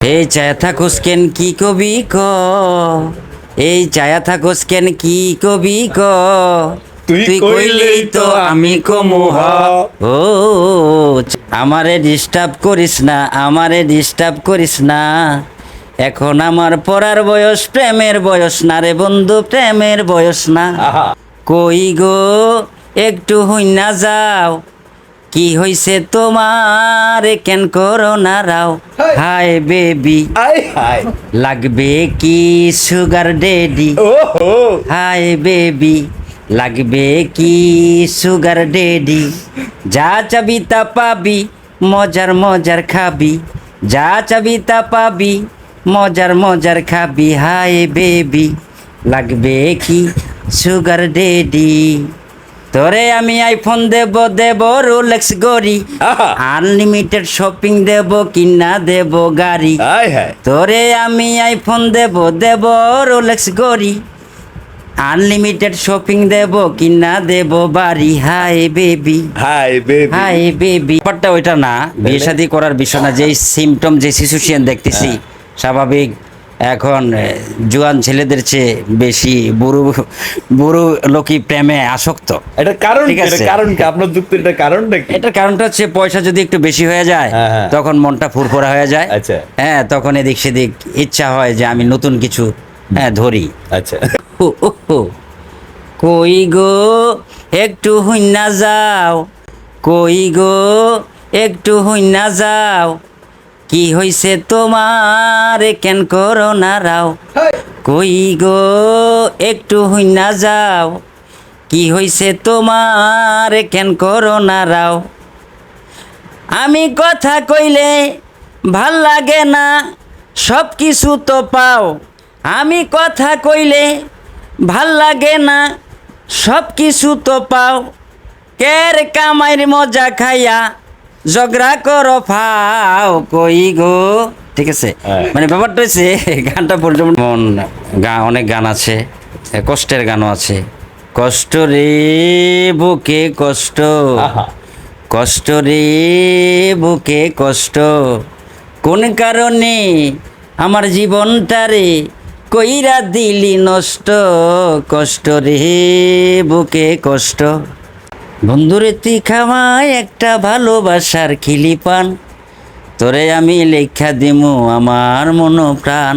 এই চায়া থাকোস কেন কি কবি ক? এই চায়া থাকোস কেন কি কবি ক? তুই কইলেই তো আমি কমু হ। ও আমারে ডিস্টার্ব করিস না আমারে ডিস্টার্ব করিস না। এখন আমার পড়ার বয়স প্রেমের বয়স না রে বন্ধু প্রেমের বয়স না। কই গো একটু হইনা যাও। কি হইছে তোমার? কেন করো না রাও? হাই। বেবি। হাই। লাগবে কি সুগার ডেডি? High baby. লাগবে কি সুগার ডেডি? যা চাবি তা পাবি মজার মজার খাবি। যা চাবি তা পাবি মজার মজার খাবি। Hi baby. লাগবে কি সুগার ডেডি? তোরে আমি আইফোন দেব দেব রোলেক্স গড়ি। আনলিমিটেড শপিং দেব কিনা দেব গাড়ি। তোরে আমি আইফোন দেব দেব রোলেক্স গড়ি। আনলিমিটেড শপিং দেব কিনা দেব বাড়ি। Hi baby. Hi baby. Hi baby. ব্যাপারটা ওইটা না বিয়ে শাদী করার বিষয় না যেই সিমটম যে সিচুয়েশন দেখতেছি স্বাভাবিক। এখন জোয়ান ছেলেদের চেয়ে বেশি বুড়ো বুড়ো লোকই প্রেমে আসক্ত। এটা কারণ। কারণ কি? আপনার যুক্তি এটা কারণটা কি? এটার কারণটা হচ্ছে পয়সা যদি একটু বেশি হয়ে যায় হ্যাঁ, হ্যাঁ। তখন মনটা ফুরফুরা হয়ে যায়। আচ্ছা। হ্যাঁ তখন এদিক সেদিক ইচ্ছা হয় যে আমি নতুন কিছু হ্যাঁ ধরি। আচ্ছা। কই গো একটু হইনা যাও। কই গো একটু হইনা যাও। কি হইছে তোমার? কেন করো না রাও কই গো? একটু হইনা যাও। কি হইছে তোমার? কেন করো না রাও? আমি কথা কইলে ভালো লাগে না সব কিছু তো পাও। আমি কথা কইলে ভালো লাগে না সব কিছু তো পাও। কের কামাইর মজা খাইয়া ঝগড়া করো ফাও কই গো? ঠিক আছে? হ্যাঁ। মানে ব্যাপারটা হচ্ছে গানটা পর্যন্ত মন গা অনেক গান আছে কষ্টের গানও আছে। কষ্ট রে বুকে কষ্ট। কষ্ট রে বুকে কষ্ট। কোন কারণে আমার জীবনটা রে কইরা দিলি নষ্ট? কষ্ট রে বুকে কষ্ট। বন্ধুরে তুই একটা ভালোবাসার খিলি পান তোরে আমি লেখা দিমু আমার মন প্রাণ।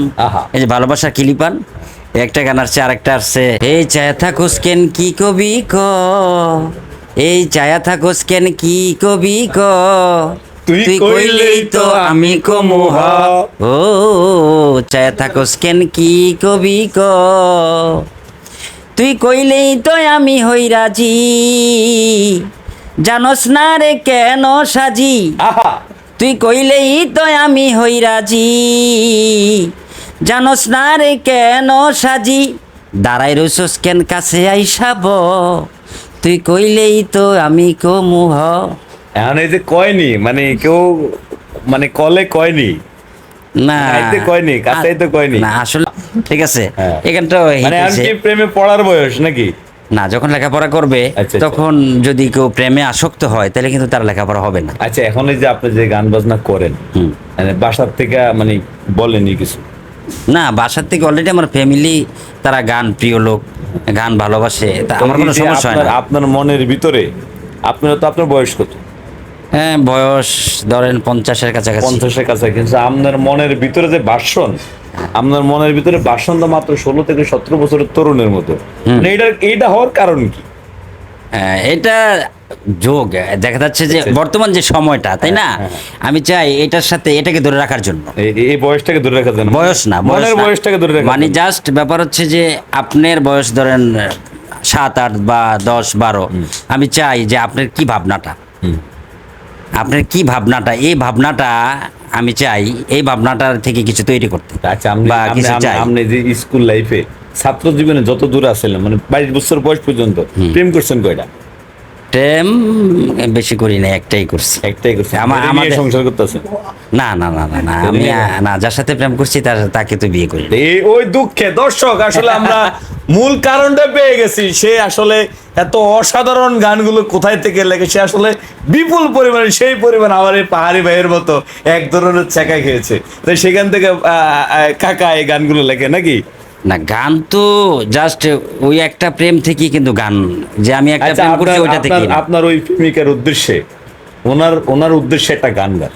এই যে ভালোবাসার খিলি পান একটা গান আসছে আরেকটা আসছে। এই চায়া থাকুস কেন কি কবি ক? এই চায়া থাকুস কেন কি কবি ক? তুই কইলেই তো আমি কমু হ। ও চায়া থাকুস কেন কি কবি ক? তুই কইলেই তো আমি হই রাজি। জানস না রে কেন সাজি? তুই কইলেই তো আমি হই রাজি। জানস না রে কেন সাজি? দাঁড়াই রইছস কেন কাছে আইসাব তুই কইলেই তো আমি কমু হ। এখন এই যে কয়নি মানে কেউ মানে কলে কয়নি? না। আইতে কয়নি, কাছে আইতে কয়নি। না আসলে ঠিক আছে। হ্যাঁ। এখানটা মানে এখন প্রেমে পড়ার বয়স নাকি? না যখন লেখাপড়া করবে আচ্ছা, আচ্ছা। তখন যদি কেউ প্রেমে আসক্ত হয় তাহলে কিন্তু তার লেখাপড়া হবে না। আচ্ছা এখন এই যে আপনি যে গান বাজনা করেন মানে বাসার থেকে মানে বলেনি কিছু? না বাসার থেকে অলরেডি আমার ফ্যামিলি তারা গান প্রিয় লোক গান ভালোবাসে। তা আমার কোনো সমস্যা হয় না। আপনার মনের ভিতরে আপনার তো আপনার বয়স কত? হ্যাঁ বয়স ধরেন পঞ্চাশের কাছাকাছি। পঞ্চাশের কাছে কিন্তু আপনার মনের ভিতরে যে বাসন আপনার মনের ভিতরে বাসন তো মাত্র ষোলো থেকে সতেরো বছরের তরুণের মতো মানে এইটা এইটা হওয়ার কারণ কি? হ্যাঁ, এটা যোগ। দেখা যাচ্ছে যে বর্তমান যে সময়টা তাই না? হ্যাঁ, আমি চাই এটার সাথে এটাকে ধরে রাখার জন্য। এই- বয়সটাকে ধরে রাখা যায় না বয়স না বয়স মনের বয়সটাকে ধরে রাখা মানে জাস্ট ব্যাপার হচ্ছে যে আপনার বয়স ধরেন সাত আট বা দশ বারো। আমি চাই যে আপনার কি ভাবনাটা। আপনার কি ভাবনাটা? এই ভাবনাটা আমি চাই এই ভাবনাটার থেকে কিছু তৈরি করতে। আচ্ছা আপনি যে স্কুল লাইফে ছাত্র জীবনে যত দূর আসলেন মানে বাইশ বছর বয়স পর্যন্ত প্রেম করছেন কয়টা? প্রেম বেশি করি না একটাই করছি। একটাই করছেন। আমার- আমাদের- সংসার করতেছেন? না না না না না আমি না যার সাথে প্রেম করছি তার তাকে তো বিয়ে করি এই ওই দুঃখে দর্শক আসলে আমরা মূল কারণটা পেয়ে গেছি সে আসলে এত অসাধারণ গানগুলো কোথায় থেকে লেগে সে আসলে বিপুল পরিমাণে সেই পরিমাণ আমার এই পাহাড়ি ভাইয়ের মতো এক ধরনের চেকা খেয়েছে। তো সেখান থেকে কাকা এই গানগুলো লেখে নাকি? না গান তো জাস্ট ওই একটা প্রেম থেকেই কিন্তু গান যে আমি একটা আচ্ছা প্রেম আপনার ওইটা থেকে আপনার ওই প্রেমিকার উদ্দেশ্যে ওনার ওনার উদ্দেশ্যে একটা গান গান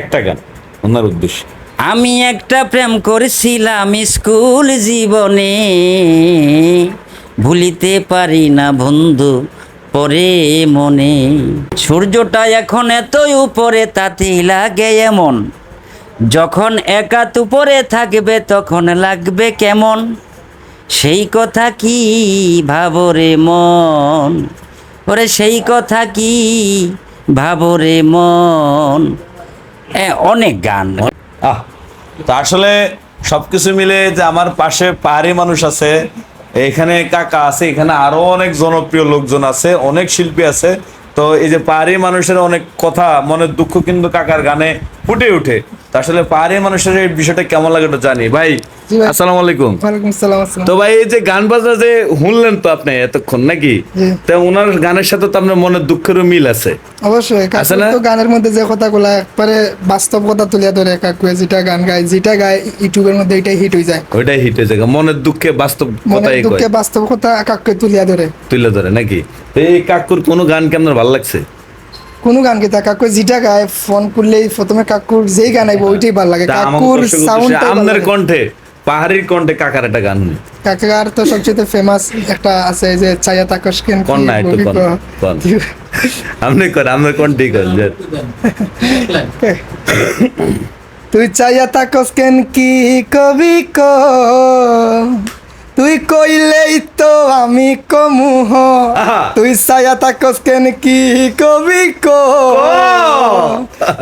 একটা গান ওনার উদ্দেশ্যে। আমি একটা প্রেম করেছিলাম স্কুল জীবনে। ভুলিতে পারি না বন্ধু, পরে মনে। সূর্যটা এখন এতই উপরে, তাতেই লাগে এমন। যখন একাত উপরে থাকবে, তখন লাগবে কেমন? সেই কথা কি ভাবরে মন? ওরে সেই কথা কি ভাবরে মন? অনেক গান। আহ, তো আসলে সবকিছু মিলে যে আমার পাশে পাহাড়ি মানুষ আছে, এখানে কাকা আছে, এখানে আরও অনেক জনপ্রিয় লোকজন আছে, অনেক শিল্পী আছে তো এই যে পাহাড়ি মানুষের অনেক কথা মনের দুঃখ কিন্তু কাকার গানে ফুটে উঠে তো আসলে পাহাড়ি মানুষের এই বিষয়টা কেমন লাগে জানি ভাই। আসসালামু আলাইকুম। তো ভাই এই যে গান বাজনা যে শুনলেন তো আপনি এতক্ষণ নাকি? তো ওনার গানের সাথে তো আপনার মনের দুঃখেরও মিল আছে। অবশ্যই? তো গানের মধ্যে যে কথাগুলো একবারে বাস্তব কথা তুলিয়া ধরে কাকু যেটা গান গায় যেটা গায় ইউটিউবের মধ্যে এটাই হিট হয়ে যায়। ওইটাই হিট হয়েছে মনের দুঃখে বাস্তব মনের দুঃখে বাস্তব কথা কাকুকে তুলিয়া ধরে। তুলে ধরে নাকি? তো এই কাকুর কোনো গান কি আপনার ভালো লাগছে? কোনো গান কি তা? কাকু যেটা গায় ফোন করলেই প্রথমে কাকুর যেই গান আইব ওইটাই ভালো লাগে। কাকুর সাউন্ড আপনার কণ্ঠে পাহাড়ির কণ্ঠে কাকার একটা গান কাকার তো সবচেয়ে ফেমাস একটা আছে যে ছায়া তাকস কেন কোন না একটু কোন কোন আপনি করেন আপনার কণ্ঠেই করেন যে তুই চাইয়া তাকস কেন কি কবি ক? তুই কইলেই তো আমি কমুহ তুই চাইয়া তাকস কেন কি কবি ক?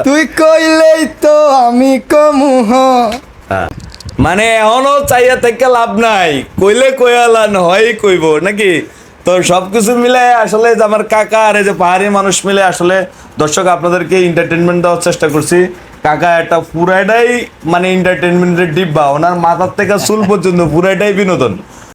তুই কইলেই তো আমি কমুহ হ্যাঁ। মানে এখনও চাইয়া থেকে লাভ নাই। কইলে কইয়ালান হয় কইব, নাকি? তো সব কিছু মিলে আসলে যে আমার কাকা আর এই যে পাহাড়ি মানুষ মিলে আসলে দর্শক আপনাদেরকে এন্টারটেনমেন্ট দেওয়ার চেষ্টা করছি। কাকা একটা পুরাটাই মানে এন্টারটেনমেন্টের ডিব্বা, ওনার মাথার থেকে চুল পর্যন্ত পুরাটাই বিনোদন।